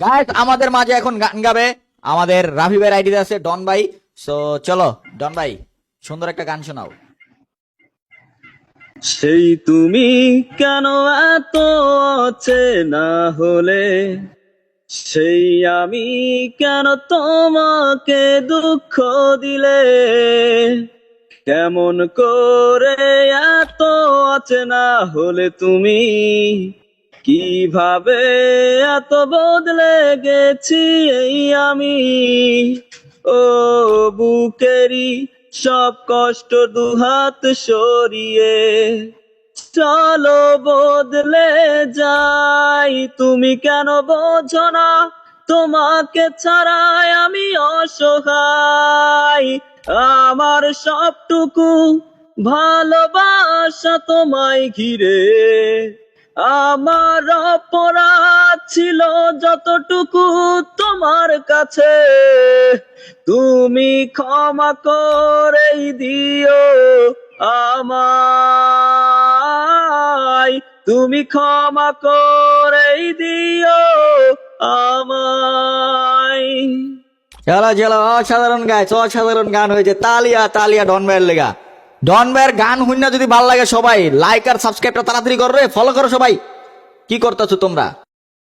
Guys আমাদের মাঝে এখন গান গাবে আমাদের রাফি ভাইয়ের আইডিতে আছে ডন ভাই। সো চলো, ডন ভাই, সুন্দর একটা গান শোনাও। সেই তুমি কেন এত আছে না হলে? সেই আমি কেন তোমাকে দুঃখ দিলে? কেমন করে এত অচেনা হলে তুমি? কীভাবে এত বদলে গেছি এই আমি? ও বুকেরি সব কষ্ট দুহাত সরিয়ে। চলো বদলে যাই, তুমি কেন বোঝো না? তোমাকে ছাড়াই আমি অসহায়। আমার সবটুকু ভালোবাসা তোমায় ঘিরে। আমার অপরাধ ছিল যতটুকু তোমার কাছে। তুমি ক্ষমা করে দিও আমায়। তুমি ক্ষমা করে দিও আমায়। চলো চলো, অসাধারণ গাইছ অসাধারণ গান হয়েছে, তালিয়া তালিয়া ডন ভাইয়ের লেগা। ডন ভাইয়ের গান শুননা যদি ভালো লাগে সবাই লাইক আর সাবস্ক্রাইবটা তাড়াতাড়ি করো রে ফলো করো সবাই। কি করতেছো তোমরা?